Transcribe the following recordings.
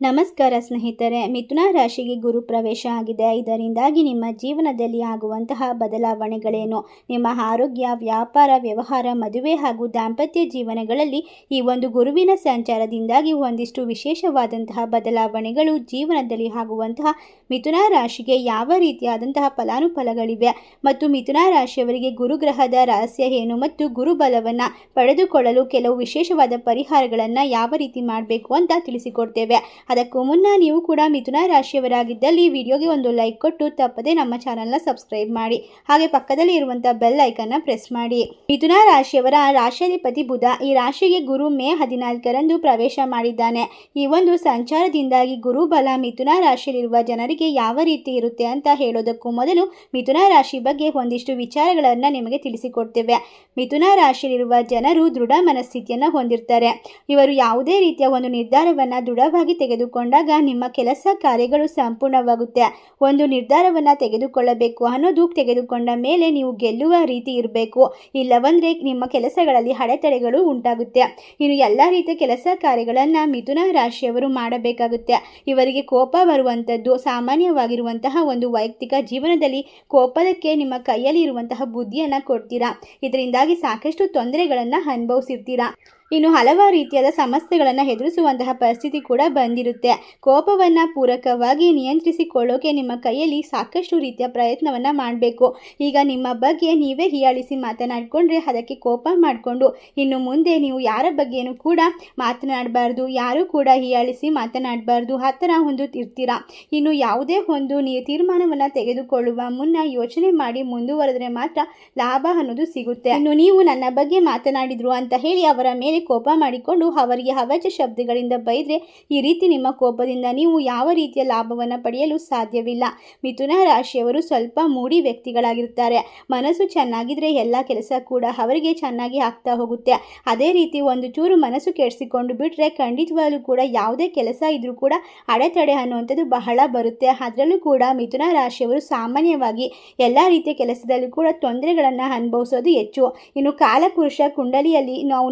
ನಮಸ್ಕಾರ ಸ್ನೇಹಿತರೆ, ಮಿಥುನ ರಾಶಿಗೆ ಗುರು ಪ್ರವೇಶ ಆಗಿದೆ. ಇದರಿಂದಾಗಿ ನಿಮ್ಮ ಜೀವನದಲ್ಲಿ ಆಗುವಂತಹ ಬದಲಾವಣೆಗಳೇನು? ನಿಮ್ಮ ಆರೋಗ್ಯ, ವ್ಯಾಪಾರ, ವ್ಯವಹಾರ, ಮದುವೆ ಹಾಗೂ ದಾಂಪತ್ಯ ಜೀವನಗಳಲ್ಲಿ ಈ ಒಂದು ಗುರುವಿನ ಸಂಚಾರದಿಂದಾಗಿ ಒಂದಿಷ್ಟು ವಿಶೇಷವಾದಂತಹ ಬದಲಾವಣೆಗಳು ಜೀವನದಲ್ಲಿ ಆಗುವಂತಹ ಮಿಥುನ ರಾಶಿಗೆ ಯಾವ ರೀತಿಯಾದಂತಹ ಫಲಾನುಫಲಗಳಿವೆ? ಮತ್ತು ಮಿಥುನ ರಾಶಿಯವರಿಗೆ ಗುರುಗ್ರಹದ ರಹಸ್ಯ ಏನು? ಮತ್ತು ಗುರುಬಲವನ್ನು ಪಡೆದುಕೊಳ್ಳಲು ಕೆಲವು ವಿಶೇಷವಾದ ಪರಿಹಾರಗಳನ್ನು ಯಾವ ರೀತಿ ಮಾಡಬೇಕು ಅಂತ ತಿಳಿಸಿಕೊಡ್ತೇವೆ. ಅದಕ್ಕೂ ಮುನ್ನ ನೀವು ಕೂಡ ಮಿಥುನ ರಾಶಿಯವರಾಗಿದ್ದಲ್ಲಿ ವಿಡಿಯೋಗೆ ಒಂದು ಲೈಕ್ ಕೊಟ್ಟು ತಪ್ಪದೆ ನಮ್ಮ ಚಾನಲ್ನ ಸಬ್ಸ್ಕ್ರೈಬ್ ಮಾಡಿ. ಹಾಗೆ ಪಕ್ಕದಲ್ಲಿ ಇರುವಂಥ ಬೆಲ್ ಐಕನ್ನ ಪ್ರೆಸ್ ಮಾಡಿ. ಮಿಥುನ ರಾಶಿಯವರ ರಾಶಿಯಾಧಿಪತಿ ಬುಧ ಈ ರಾಶಿಗೆ ಗುರು ಮೇ ಹದಿನಾಲ್ಕರಂದು ಪ್ರವೇಶ ಮಾಡಿದ್ದಾನೆ. ಈ ಒಂದು ಸಂಚಾರದಿಂದಾಗಿ ಗುರು ಬಲ ಮಿಥುನ ರಾಶಿಯಲ್ಲಿರುವ ಜನರಿಗೆ ಯಾವ ರೀತಿ ಇರುತ್ತೆ ಅಂತ ಹೇಳೋದಕ್ಕೂ ಮೊದಲು ಮಿಥುನ ರಾಶಿ ಬಗ್ಗೆ ಒಂದಿಷ್ಟು ವಿಚಾರಗಳನ್ನು ನಿಮಗೆ ತಿಳಿಸಿಕೊಡ್ತೇವೆ. ಮಿಥುನ ರಾಶಿಯಲ್ಲಿರುವ ಜನರು ದೃಢ ಮನಸ್ಥಿತಿಯನ್ನು ಹೊಂದಿರ್ತಾರೆ. ಇವರು ಯಾವುದೇ ರೀತಿಯ ಒಂದು ನಿರ್ಧಾರವನ್ನು ದೃಢವಾಗಿ ತೆಗೆದುಕೊಂಡಾಗ ನಿಮ್ಮ ಕೆಲಸ ಕಾರ್ಯಗಳು ಸಂಪೂರ್ಣವಾಗುತ್ತೆ. ಒಂದು ನಿರ್ಧಾರವನ್ನು ತೆಗೆದುಕೊಳ್ಳಬೇಕು. ಅನ್ನೋದು ತೆಗೆದುಕೊಂಡ ಮೇಲೆ ನೀವು ಗೆಲ್ಲುವ ರೀತಿ ಇರಬೇಕು. ಇಲ್ಲವಂದರೆ ನಿಮ್ಮ ಕೆಲಸಗಳಲ್ಲಿ ಅಡೆತಡೆಗಳು ಉಂಟಾಗುತ್ತೆ. ಇನ್ನು ಎಲ್ಲ ರೀತಿಯ ಕೆಲಸ ಕಾರ್ಯಗಳನ್ನು ಮಿಥುನ ರಾಶಿಯವರು ಮಾಡಬೇಕಾಗುತ್ತೆ. ಇವರಿಗೆ ಕೋಪ ಬರುವಂಥದ್ದು ಸಾಮಾನ್ಯವಾಗಿರುವಂತಹ ಒಂದು ವೈಯಕ್ತಿಕ ಜೀವನದಲ್ಲಿ ಕೋಪದಕ್ಕೆ ನಿಮ್ಮ ಕೈಯಲ್ಲಿ ಇರುವಂತಹ ಬುದ್ಧಿಯನ್ನು ಕೊಡ್ತೀರಾ? ಇದರಿಂದಾಗಿ ಸಾಕಷ್ಟು ತೊಂದರೆಗಳನ್ನು ಅನುಭವಿಸಿರ್ತೀರಾ? ಇನ್ನು ಹಲವಾರು ರೀತಿಯಾದ ಸಮಸ್ಯೆಗಳನ್ನು ಎದುರಿಸುವಂತಹ ಪರಿಸ್ಥಿತಿ ಕೂಡ ಬಂದಿರುತ್ತೆ. ಕೋಪವನ್ನು ಪೂರಕವಾಗಿ ನಿಯಂತ್ರಿಸಿಕೊಳ್ಳೋಕೆ ನಿಮ್ಮ ಕೈಯಲ್ಲಿ ಸಾಕಷ್ಟು ರೀತಿಯ ಪ್ರಯತ್ನವನ್ನು ಮಾಡಬೇಕು. ಈಗ ನಿಮ್ಮ ಬಗ್ಗೆ ನೀವೇ ಹೀಯಾಳಿಸಿ ಮಾತನಾಡಿಕೊಂಡ್ರೆ ಅದಕ್ಕೆ ಕೋಪ ಮಾಡಿಕೊಂಡು, ಇನ್ನು ಮುಂದೆ ನೀವು ಯಾರ ಬಗ್ಗೆಯೂ ಕೂಡ ಮಾತನಾಡಬಾರ್ದು. ಯಾರೂ ಕೂಡ ಹೀಯಾಳಿಸಿ ಮಾತನಾಡಬಾರ್ದು. ಆ ಥರ ಒಂದು ಇರ್ತೀರ? ಇನ್ನು ಯಾವುದೇ ಒಂದು ನೀ ತೀರ್ಮಾನವನ್ನು ತೆಗೆದುಕೊಳ್ಳುವ ಮುನ್ನ ಯೋಚನೆ ಮಾಡಿ ಮುಂದುವರೆದ್ರೆ ಮಾತ್ರ ಲಾಭ ಅನ್ನೋದು ಸಿಗುತ್ತೆ. ಇನ್ನು ನೀವು ನನ್ನ ಬಗ್ಗೆ ಮಾತನಾಡಿದ್ರು ಅಂತ ಹೇಳಿ ಅವರ ಮೇಲೆ ಕೋಪ ಮಾಡಿಕೊಂಡು ಅವರಿಗೆ ಹವಚ ಶಬ್ದಗಳಿಂದ ಬೈದರೆ ಈ ರೀತಿ ನಿಮ್ಮ ಕೋಪದಿಂದ ನೀವು ಯಾವ ರೀತಿಯ ಲಾಭವನ್ನು ಪಡೆಯಲು ಸಾಧ್ಯವಿಲ್ಲ. ಮಿಥುನ ರಾಶಿಯವರು ಸ್ವಲ್ಪ ಮೂಡಿ ವ್ಯಕ್ತಿಗಳಾಗಿರ್ತಾರೆ ಮನಸ್ಸು ಚೆನ್ನಾಗಿದ್ರೆ ಎಲ್ಲ ಕೆಲಸ ಕೂಡ ಅವರಿಗೆ ಚೆನ್ನಾಗಿ ಆಗ್ತಾ ಹೋಗುತ್ತೆ. ಅದೇ ರೀತಿ ಒಂದು ಚೂರು ಮನಸ್ಸು ಕೆಡಿಸಿಕೊಂಡು ಬಿಟ್ಟರೆ ಖಂಡಿತವಾಗಲೂ ಕೂಡ ಯಾವುದೇ ಕೆಲಸ ಇದ್ರೂ ಕೂಡ ಅಡೆತಡೆ ಅನ್ನುವಂಥದ್ದು ಬಹಳ ಬರುತ್ತೆ. ಅದರಲ್ಲೂ ಕೂಡ ಮಿಥುನ ರಾಶಿಯವರು ಸಾಮಾನ್ಯವಾಗಿ ಎಲ್ಲ ರೀತಿಯ ಕೆಲಸದಲ್ಲೂ ಕೂಡ ತೊಂದರೆಗಳನ್ನು ಅನುಭವಿಸೋದು ಹೆಚ್ಚು. ಇನ್ನು ಕಾಲಪುರುಷ ಕುಂಡಲಿಯಲ್ಲಿ ನಾವು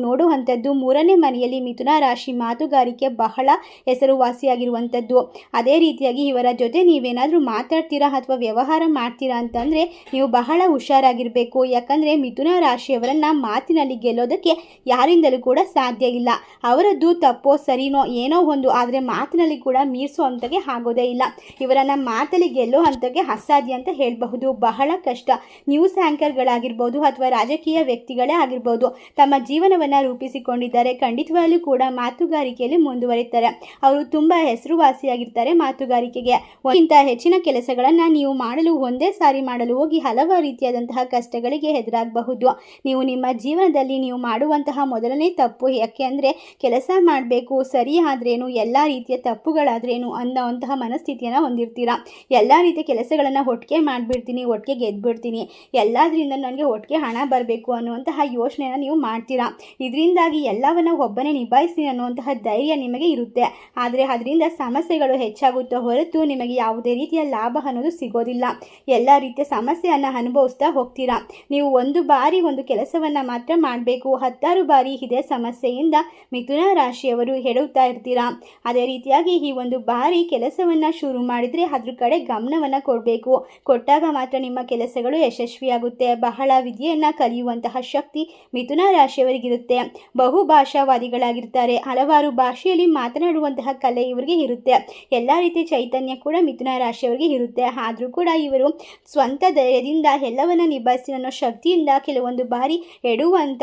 ನೋಡುವಂಥದ್ದು ಮೂರನೇ ಮನೆಯಲ್ಲಿ ಮಿಥುನ ರಾಶಿ ಮಾತುಗಾರಿಕೆ ಬಹಳ ಹೆಸರುವಾಸಿಯಾಗಿರುವಂಥದ್ದು ಅದೇ ರೀತಿಯಾಗಿ ಇವರ ಜೊತೆ ನೀವೇನಾದರೂ ಮಾತಾಡ್ತೀರಾ ಅಥವಾ ವ್ಯವಹಾರ ಮಾಡ್ತೀರಾ ಅಂತಂದರೆ ನೀವು ಬಹಳ ಹುಷಾರಾಗಿರಬೇಕು. ಯಾಕಂದರೆ ಮಿಥುನ ರಾಶಿಯವರನ್ನು ಮಾತಿನಲ್ಲಿ ಗೆಲ್ಲೋದಕ್ಕೆ ಯಾರಿಂದಲೂ ಕೂಡ ಸಾಧ್ಯ ಇಲ್ಲ. ಅವರದ್ದು ತಪ್ಪೋ ಸರಿನೋ ಏನೋ ಒಂದು, ಆದರೆ ಮಾತಿನಲ್ಲಿ ಕೂಡ ಮೀರಿಸೋ ಅಂತಗೆ ಆಗೋದೇ ಇಲ್ಲ. ಇವರನ್ನು ಮಾತಲ್ಲಿ ಗೆಲ್ಲೋ ಅಂತಗೆ ಅಸಾಧ್ಯ ಅಂತ ಹೇಳಬಹುದು. ಬಹಳ ಕಷ್ಟ. ನ್ಯೂಸ್ ಆ್ಯಂಕರ್ಗಳಾಗಿರ್ಬೋದು ಅಥವಾ ರಾಜಕೀಯ ವ್ಯಕ್ತಿಗಳೇ ಆಗಿರ್ಬೋದು, ತಮ್ಮ ಜೀವನವನ್ನು ರೂಪಿಸಿಕೊಂಡಿದ್ದಾರೆ ಖಂಡಿತವಾಗಲೂ ಕೂಡ ಮಾತುಗಾರಿಕೆಯಲ್ಲಿ ಮುಂದುವರಿತಾರೆ. ಅವರು ತುಂಬ ಹೆಸರುವಾಸಿಯಾಗಿರ್ತಾರೆ ಮಾತುಗಾರಿಕೆಗೆ. ಇಂತಹ ಹೆಚ್ಚಿನ ಕೆಲಸಗಳನ್ನು ನೀವು ಮಾಡಲು ಒಂದೇ ಸಾರಿ ಮಾಡಲು ಹೋಗಿ ಹಲವಾರು ರೀತಿಯಾದಂತಹ ಕಷ್ಟಗಳಿಗೆ ಎದುರಾಗಬಹುದು. ನೀವು ನಿಮ್ಮ ಜೀವನದಲ್ಲಿ ನೀವು ಮಾಡುವಂತಹ ಮೊದಲನೇ ತಪ್ಪು ಯಾಕೆ ಕೆಲಸ ಮಾಡಬೇಕು, ಸರಿ ಆದ್ರೇನು, ಎಲ್ಲ ರೀತಿಯ ತಪ್ಪುಗಳಾದ್ರೇನು ಅನ್ನೋವಂತಹ ಮನಸ್ಥಿತಿಯನ್ನು ಹೊಂದಿರ್ತೀರಾ? ಎಲ್ಲ ರೀತಿಯ ಕೆಲಸಗಳನ್ನು ಒಟ್ಟಿಗೆ ಮಾಡಿಬಿಡ್ತೀನಿ, ಒಟ್ಟಿಗೆ ಗೆದ್ಬಿಡ್ತೀನಿ. ಎಲ್ಲದರಿಂದ ನನಗೆ ಒಟ್ಟಿಗೆ ಹಣ ಬರಬೇಕು ಅನ್ನುವಂತಹ ಯೋಚನೆಯನ್ನು ನೀವು ಮಾಡ್ತೀರಾ? ಇದರಿಂದಾಗಿ ಎಲ್ಲವನ್ನ ಒಬ್ಬನೇ ನಿಭಾಯಿಸ್ತೀನಿ ಅನ್ನುವಂತಹ ಧೈರ್ಯ ನಿಮಗೆ ಇರುತ್ತೆ. ಆದರೆ ಅದರಿಂದ ಸಮಸ್ಯೆಗಳು ಹೆಚ್ಚಾಗುತ್ತೋ ಹೊರತು ನಿಮಗೆ ಯಾವುದೇ ರೀತಿಯ ಲಾಭ ಅನ್ನೋದು ಸಿಗೋದಿಲ್ಲ. ಎಲ್ಲ ರೀತಿಯ ಸಮಸ್ಯೆಯನ್ನು ಅನುಭವಿಸ್ತಾ ಹೋಗ್ತೀರಾ? ನೀವು ಒಂದು ಬಾರಿ ಒಂದು ಕೆಲಸವನ್ನು ಮಾತ್ರ ಮಾಡಬೇಕು. ಹತ್ತಾರು ಬಾರಿ ಇದೇ ಸಮಸ್ಯೆಯಿಂದ ಮಿಥುನ ರಾಶಿಯವರು ಹೇಳುತ್ತಾ ಇರ್ತೀರಾ? ಅದೇ ರೀತಿಯಾಗಿ ಈ ಒಂದು ಬಾರಿ ಕೆಲಸವನ್ನು ಶುರು ಮಾಡಿದರೆ ಅದ್ರ ಕಡೆ ಗಮನವನ್ನು ಕೊಡಬೇಕು. ಕೊಟ್ಟಾಗ ಮಾತ್ರ ನಿಮ್ಮ ಕೆಲಸಗಳು ಯಶಸ್ವಿಯಾಗುತ್ತೆ. ಬಹಳ ವಿದ್ಯೆಯನ್ನು ಕಲಿಯುವಂತಹ ಶಕ್ತಿ ಮಿಥುನ ರಾಶಿಯವರಿಗಿರುತ್ತೆ. ಬಹುಭಾಷಾವಾದಿಗಳಾಗಿರ್ತಾರೆ. ಹಲವಾರು ಭಾಷೆಯಲ್ಲಿ ಮಾತನಾಡುವಂತಹ ಕಲೆ ಇವರಿಗೆ ಇರುತ್ತೆ. ಎಲ್ಲ ರೀತಿಯ ಚೈತನ್ಯ ಕೂಡ ಮಿಥುನ ರಾಶಿಯವರಿಗೆ ಇರುತ್ತೆ. ಆದರೂ ಕೂಡ ಇವರು ಸ್ವಂತ ಧೈರ್ಯದಿಂದ ಎಲ್ಲವನ್ನ ನಿಭಾಯಿಸಿ ಅನ್ನೋ ಶಕ್ತಿಯಿಂದ ಕೆಲವೊಂದು ಬಾರಿ ಎಡುವಂಥ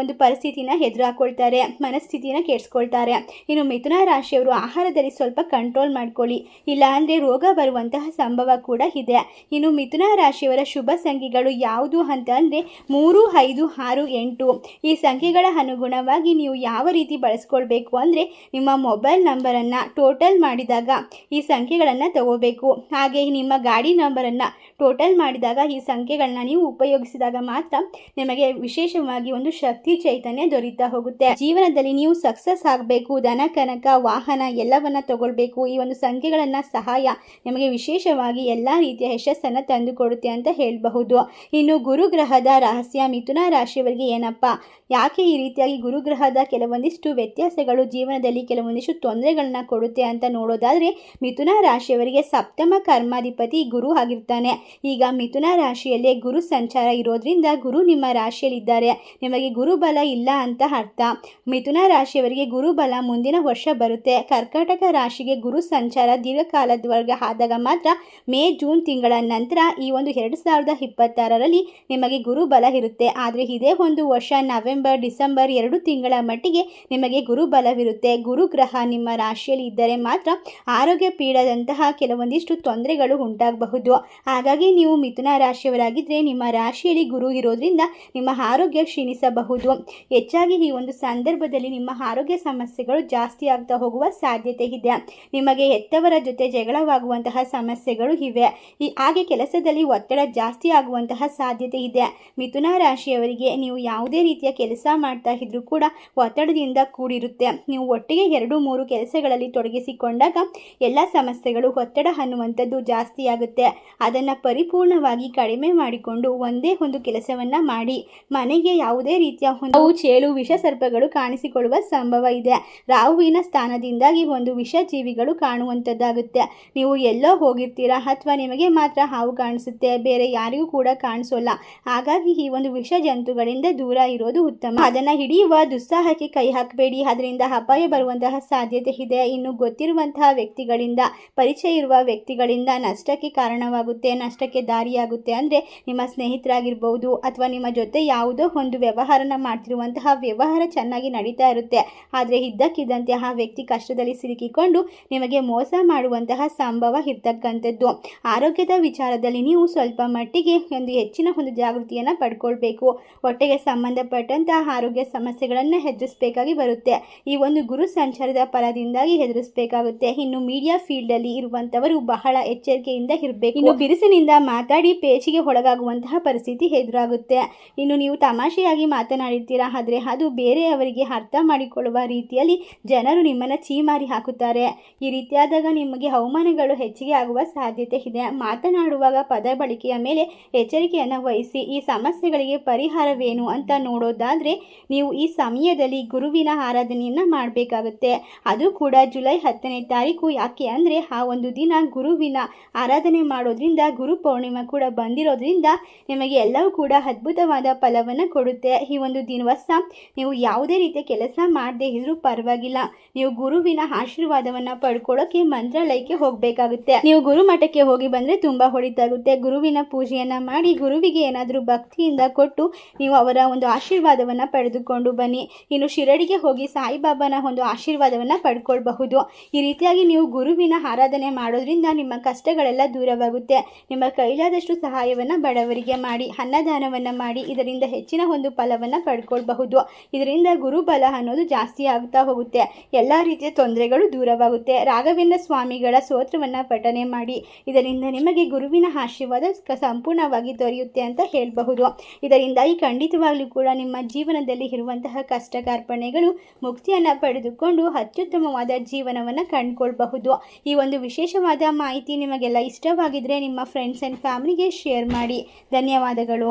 ಒಂದು ಪರಿಸ್ಥಿತಿನ ಎದುರಾಕೊಳ್ತಾರೆ, ಮನಸ್ಥಿತಿನ ಕೆಡಿಸ್ಕೊಳ್ತಾರೆ. ಇನ್ನು ಮಿಥುನ ರಾಶಿಯವರು ಆಹಾರದಲ್ಲಿ ಸ್ವಲ್ಪ ಕಂಟ್ರೋಲ್ ಮಾಡ್ಕೊಳ್ಳಿ. ಇಲ್ಲಾಂದರೆ ರೋಗ ಬರುವಂತಹ ಸಂಭವ ಕೂಡ ಇದೆ. ಇನ್ನು ಮಿಥುನ ರಾಶಿಯವರ ಶುಭ ಸಂಖ್ಯೆಗಳು ಯಾವುದು ಅಂತ ಅಂದರೆ ಮೂರು, ಐದು, ಆರು, ಎಂಟು. ಈ ಸಂಖ್ಯೆಗಳ ಅನುಗುಣವಾಗಿ ನೀವು ಯಾವ ರೀತಿ ಬಳಸ್ಕೊಳ್ಬೇಕು ಅಂದರೆ ನಿಮ್ಮ ಮೊಬೈಲ್ ನಂಬರನ್ನು ಟೋಟಲ್ ಮಾಡಿದಾಗ ಈ ಸಂಖ್ಯೆಗಳನ್ನು ತಗೋಬೇಕು. ಹಾಗೆ ನಿಮ್ಮ ಗಾಡಿ ನಂಬರನ್ನು ಟೋಟಲ್ ಮಾಡಿದಾಗ ಈ ಸಂಖ್ಯೆಗಳನ್ನ ನೀವು ಉಪಯೋಗಿಸಿದಾಗ ಮಾತ್ರ ನಿಮಗೆ ವಿಶೇಷವಾಗಿ ಒಂದು ಶಕ್ತಿ ಚೈತನ್ಯ ದೊರೀತಾ ಹೋಗುತ್ತೆ. ಜೀವನದಲ್ಲಿ ನೀವು ಸಕ್ಸಸ್ ಆಗಬೇಕು ದನ ಕನಕ, ವಾಹನ ಎಲ್ಲವನ್ನ ತಗೊಳ್ಬೇಕು. ಈ ಒಂದು ಸಂಖ್ಯೆಗಳನ್ನ ಸಹಾಯ ನಿಮಗೆ ವಿಶೇಷವಾಗಿ ಎಲ್ಲ ರೀತಿಯ ಯಶಸ್ಸನ್ನು ತಂದುಕೊಡುತ್ತೆ ಅಂತ ಹೇಳಬಹುದು. ಇನ್ನು ಗುರುಗ್ರಹದ ರಹಸ್ಯ ಮಿಥುನ ರಾಶಿಯವರಿಗೆ ಏನಪ್ಪ? ಯಾಕೆ ಈ ರೀತಿಯಾಗಿ ಗುರುಗ್ರಹದ ಕೆಲವೊಂದಿಷ್ಟು ವ್ಯತ್ಯಾಸಗಳು ಜೀವನದಲ್ಲಿ ಕೆಲವೊಂದಿಷ್ಟು ತೊಂದರೆಗಳನ್ನ ಕೊಡುತ್ತೆ ಅಂತ ನೋಡೋದಾದರೆ ಮಿಥುನ ರಾಶಿಯವರಿಗೆ ಸಪ್ತಮ ಕರ್ಮಾಧಿಪತಿ ಗುರು ಆಗಿರ್ತಾನೆ. ಈಗ ಮಿಥುನ ರಾಶಿಯಲ್ಲೇ ಗುರು ಸಂಚಾರ ಇರೋದ್ರಿಂದ ಗುರು ನಿಮ್ಮ ರಾಶಿಯಲ್ಲಿದ್ದಾರೆ. ನಿಮಗೆ ಗುರುಬಲ ಇಲ್ಲ ಅಂತ ಅರ್ಥ. ಮಿಥುನ ರಾಶಿಯವರಿಗೆ ಗುರುಬಲ ಮುಂದಿನ ವರ್ಷ ಬರುತ್ತೆ. ಕರ್ಕಾಟಕ ರಾಶಿಗೆ ಗುರು ಸಂಚಾರ ದೀರ್ಘಕಾಲದವರೆಗೆ ಆದಾಗ ಮಾತ್ರ ಮೇ, ಜೂನ್ ತಿಂಗಳ ನಂತರ ಈ ಒಂದು ಎರಡು ಸಾವಿರದ ಇಪ್ಪತ್ತಾರರಲ್ಲಿ ನಿಮಗೆ ಗುರುಬಲ ಇರುತ್ತೆ. ಆದರೆ ಇದೇ ಒಂದು ವರ್ಷ ನವೆಂಬರ್, ಡಿಸೆಂಬರ್ ಎರಡು ತಿಂಗಳ ಮಟ್ಟಿಗೆ ನಿಮಗೆ ಗುರುಬಲವಿರುತ್ತೆ. ಗುರುಗ್ರಹ ನಿಮ್ಮ ರಾಶಿಯಲ್ಲಿ ಇದ್ದರೆ ಮಾತ್ರ ಆರೋಗ್ಯ ಪೀಡದಂತಹ ಕೆಲವೊಂದಿಷ್ಟು ತೊಂದರೆಗಳು ಉಂಟಾಗಬಹುದು. ಹಾಗಾಗಿ ನೀವು ಮಿಥುನ ರಾಶಿಯವರಾಗಿದ್ದರೆ ನಿಮ್ಮ ರಾಶಿಯಲ್ಲಿ ಗುರು ಇರೋದ್ರಿಂದ ನಿಮ್ಮ ಆರೋಗ್ಯ ಕ್ಷೀಣಿಸಬಹುದು. ಹೆಚ್ಚಾಗಿ ಈ ಒಂದು ಸಂದರ್ಭದಲ್ಲಿ ನಿಮ್ಮ ಆರೋಗ್ಯ ಸಮಸ್ಯೆಗಳು ಜಾಸ್ತಿ ಆಗ್ತಾ ಹೋಗುವ ಸಾಧ್ಯತೆ ಇದೆ. ನಿಮಗೆ ಹೆತ್ತವರ ಜೊತೆ ಜಗಳವಾಗುವಂತಹ ಸಮಸ್ಯೆಗಳು ಇವೆ. ಈ ಹಾಗೆ ಕೆಲಸದಲ್ಲಿ ಒತ್ತಡ ಜಾಸ್ತಿ ಆಗುವಂತಹ ಸಾಧ್ಯತೆ ಇದೆ. ಮಿಥುನ ರಾಶಿಯವರಿಗೆ ನೀವು ಯಾವುದೇ ರೀತಿಯ ಕೆಲಸ ಮಾಡ್ತಾ ಇದ್ರೂ ಕೂಡ ಒತ್ತಡದಿಂದ ಕೂಡಿರುತ್ತೆ. ನೀವು ಒಟ್ಟಿಗೆ ಎರಡು ಮೂರು ಕೆಲಸಗಳಲ್ಲಿ ತೊಡಗಿಸಿಕೊಂಡಾಗ ಎಲ್ಲ ಸಮಸ್ಯೆಗಳು ಒತ್ತಡ ಅನ್ನುವಂಥದ್ದು ಜಾಸ್ತಿ ಆಗುತ್ತೆ. ಅದನ್ನು ಪರಿಪೂರ್ಣವಾಗಿ ಕಡಿಮೆ ಮಾಡಿಕೊಂಡು ಒಂದೇ ಒಂದು ಕೆಲಸವನ್ನು ಮಾಡಿ. ಮನೆಗೆ ಯಾವುದೇ ರೀತಿಯ ಒಂದು ಚೇಳು ವಿಷ ಸರ್ಪಗಳು ಕಾಣಿಸಿಕೊಳ್ಳುವ ಸಂಭವ ಇದೆ. ರಾಹುವಿನ ಸ್ಥಾನದಿಂದಾಗಿ ಒಂದು ವಿಷ ಜೀವಿಗಳು ಕಾಣುವಂಥದ್ದಾಗುತ್ತೆ. ನೀವು ಎಲ್ಲೋ ಹೋಗಿರ್ತೀರಾ ಅಥವಾ ನಿಮಗೆ ಮಾತ್ರ ಹಾವು ಕಾಣಿಸುತ್ತೆ, ಬೇರೆ ಯಾರಿಗೂ ಕೂಡ ಕಾಣಿಸೋಲ್ಲ. ಹಾಗಾಗಿ ಈ ಒಂದು ವಿಷ ಜಂತುಗಳಿಂದ ದೂರ ಇರೋದು ಉತ್ತಮ. ಅದನ್ನು ಹಿಡಿಯುವ ದುಸ್ಸಾಹಕ್ಕೆ ಕೈ ಹಾಕಬೇಡಿ. ಅದರಿಂದ ಅಪಾಯ ಬರುವಂತಹ ಸಾಧ್ಯತೆ ಇದೆ. ಇನ್ನು ಗೊತ್ತಿರುವಂತಹ ವ್ಯಕ್ತಿಗಳಿಂದ, ಪರಿಚಯ ಇರುವ ವ್ಯಕ್ತಿಗಳಿಂದ ನಷ್ಟಕ್ಕೆ ಕಾರಣವಾಗುತ್ತೆ, ನಷ್ಟಕ್ಕೆ ದಾರಿಯಾಗುತ್ತೆ. ಅಂದರೆ ನಿಮ್ಮ ಸ್ನೇಹಿತರಾಗಿರ್ಬೋದು ಅಥವಾ ನಿಮ್ಮ ಜೊತೆ ಯಾವುದೋ ಒಂದು ವ್ಯವಹಾರನ ಮಾಡ್ತಿರುವಂತಹ ವ್ಯವಹಾರ ಚೆನ್ನಾಗಿ ನಡೀತಾ ಇರುತ್ತೆ. ಆದರೆ ಇದ್ದಕ್ಕಿದ್ದಂತೆ ಆ ವ್ಯಕ್ತಿ ಕಷ್ಟದಲ್ಲಿ ಸಿಲುಕಿಕೊಂಡು ನಿಮಗೆ ಮೋಸ ಮಾಡುವಂತಹ ಸಂಭವ ಇರ್ತಕ್ಕಂಥದ್ದು. ಆರೋಗ್ಯದ ವಿಚಾರದಲ್ಲಿ ನೀವು ಸ್ವಲ್ಪ ಮಟ್ಟಿಗೆ ಒಂದು ಹೆಚ್ಚಿನ ಒಂದು ಜಾಗೃತಿಯನ್ನು ಪಡ್ಕೊಳ್ಬೇಕು. ಹೊಟ್ಟೆಗೆ ಸಂಬಂಧಪಟ್ಟಂತಹ ಆರೋಗ್ಯ ಸಮಸ್ಯೆಗಳನ್ನು ಹೆದರಿಸಬೇಕಾಗಿ ಬರುತ್ತೆ. ಈ ಒಂದು ಗುರು ಸಂಚಾರದ ಫಲದಿಂದಾಗಿ ಹೆದರಿಸಬೇಕಾಗುತ್ತೆ. ಇನ್ನು ಮೀಡಿಯಾ ಫೀಲ್ಡಲ್ಲಿ ಇರುವಂತವರು ಬಹಳ ಎಚ್ಚರಿಕೆಯಿಂದ ಇರಬೇಕು. ಇನ್ನು ಬಿರುಸಿನಿಂದ ಮಾತಾಡಿ ಪೇಚಿಗೆ ಒಳಗಾಗುವಂತಹ ಪರಿಸ್ಥಿತಿ ಎದುರಾಗುತ್ತೆ. ಇನ್ನು ನೀವು ತಮಾಷೆಯಾಗಿ ಮಾತನಾಡಿರ್ತೀರಾ, ಆದರೆ ಅದು ಬೇರೆಯವರಿಗೆ ಅರ್ಥ ಮಾಡಿಕೊಳ್ಳುವ ರೀತಿಯಲ್ಲಿ ಜನರು ನಿಮ್ಮನ್ನು ಚೀಮಾರಿ ಹಾಕುತ್ತಾರೆ. ಈ ರೀತಿಯಾದಾಗ ನಿಮಗೆ ಅವಮಾನಗಳು ಹೆಚ್ಚಿಗೆ ಆಗುವ ಸಾಧ್ಯತೆ ಇದೆ. ಮಾತನಾಡುವಾಗ ಪದ ಬಳಕೆಯ ಮೇಲೆ ಎಚ್ಚರಿಕೆಯನ್ನು ವಹಿಸಿ ಈ ಸಮಸ್ಯೆಗಳಿಗೆ ಪರಿಹಾರವೇನು ಅಂತ ನೋಡೋದಾದರೆ, ನೀವು ಈ ಸಮಯದಲ್ಲಿ ಗುರುವಿನ ಆರಾಧನೆಯನ್ನು ಮಾಡಬೇಕಾಗುತ್ತೆ. ಅದು ಕೂಡ ಜುಲೈ ಹತ್ತನೇ ತಾರೀಕು. ಯಾಕೆ ಅಂದರೆ ಆ ಒಂದು ದಿನ ಗುರುವಿನ ಆರಾಧನೆ ಮಾಡೋದ್ರಿಂದ, ಗುರು ಪೌರ್ಣಿಮೆ ಕೂಡ ಬಂದಿರೋದ್ರಿಂದ ನಿಮಗೆ ಎಲ್ಲವೂ ಕೂಡ ಅದ್ಭುತವಾದ ಫಲವನ್ನು ಕೊಡುತ್ತೆ. ಈ ಒಂದು ದಿನವಸ ನೀವು ಯಾವುದೇ ರೀತಿಯ ಕೆಲಸ ಮಾಡದೇ ಇದ್ರೂ ಪರವಾಗಿಲ್ಲ. ನೀವು ಗುರುವಿನ ಆಶೀರ್ವಾದವನ್ನು ಪಡ್ಕೊಳ್ಳೋಕೆ, ಮಂತ್ರಾಲಯಕ್ಕೆ ಹೋಗಬೇಕಾಗುತ್ತೆ. ನೀವು ಗುರು ಮಠಕ್ಕೆ ಹೋಗಿ ಬಂದರೆ ತುಂಬ ಹೊಡಿತಾಗುತ್ತೆ ಗುರುವಿನ ಪೂಜೆಯನ್ನು ಮಾಡಿ ಗುರುವಿಗೆ ಏನಾದರೂ ಭಕ್ತಿಯಿಂದ ಕೊಟ್ಟು ನೀವು ಅವರ ಒಂದು ಆಶೀರ್ವಾದವನ್ನು ಪಡೆದುಕೊಂಡು ಬನ್ನಿ. ಇನ್ನು ಶಿರಡಿಗೆ ಹೋಗಿ ಸಾಯಿಬಾಬಾನ ಒಂದು ಆಶೀರ್ವಾದವನ್ನು ಪಡ್ಕೊಳ್ಬಹುದು. ಈ ರೀತಿಯಾಗಿ ನೀವು ಗುರುವಿನ ಆರಾಧನೆ ಮಾಡೋದ್ರಿಂದ ನಿಮ್ಮ ಕಷ್ಟಗಳೆಲ್ಲ ದೂರವಾಗುತ್ತೆ. ನಿಮ್ಮ ಕೈಲಾದಷ್ಟು ಸಹಾಯವನ್ನು ಬಡವರಿಗೆ ಮಾಡಿ, ಅನ್ನದಾನವನ್ನು ಮಾಡಿ, ಇದರಿಂದ ಹೆಚ್ಚಿನ ಒಂದು ಫಲವನ್ನು ಪಡ್ಕೊಳ್ಬಹುದು. ಇದರಿಂದ ಗುರುಬಲ ಅನ್ನೋದು ಜಾಸ್ತಿ ಆಗ್ತಾ ಹೋಗುತ್ತೆ. ಎಲ್ಲ ರೀತಿಯ ತೊಂದರೆಗಳು ದೂರವಾಗುತ್ತೆ. ರಾಘವೇಂದ್ರ ಸ್ವಾಮಿಗಳ ಸ್ತೋತ್ರವನ್ನು ಪಠನೆ ಮಾಡಿ, ಇದರಿಂದ ನಿಮಗೆ ಗುರುವಿನ ಆಶೀರ್ವಾದ ಸಂಪೂರ್ಣವಾಗಿ ದೊರೆಯುತ್ತೆ ಅಂತ ಹೇಳಬಹುದು. ಇದರಿಂದಾಗಿ ಖಂಡಿತವಾಗ್ಲೂ ಕೂಡ ನಿಮ್ಮ ಜೀವನದಲ್ಲಿ ಇರುವಂತಹ ಕಷ್ಟ ಕಾರ್ಪಣ್ಯಗಳು ಮುಕ್ತಿಯನ್ನು ಪಡೆದುಕೊಂಡು ಅತ್ಯುತ್ತಮವಾದ ಜೀವನವನ್ನು ಕಂಡುಕೊಳ್ಬಹುದು. ಈ ಒಂದು ವಿಶೇಷವಾದ ಮಾಹಿತಿ ನಿಮಗೆಲ್ಲ ಇಷ್ಟವಾಗಿದ್ದರೆ ನಿಮ್ಮ ಫ್ರೆಂಡ್ಸ್ ಆ್ಯಂಡ್ ಫ್ಯಾಮಿಲಿಗೆ ಶೇರ್ ಮಾಡಿ. ಧನ್ಯವಾದಗಳು.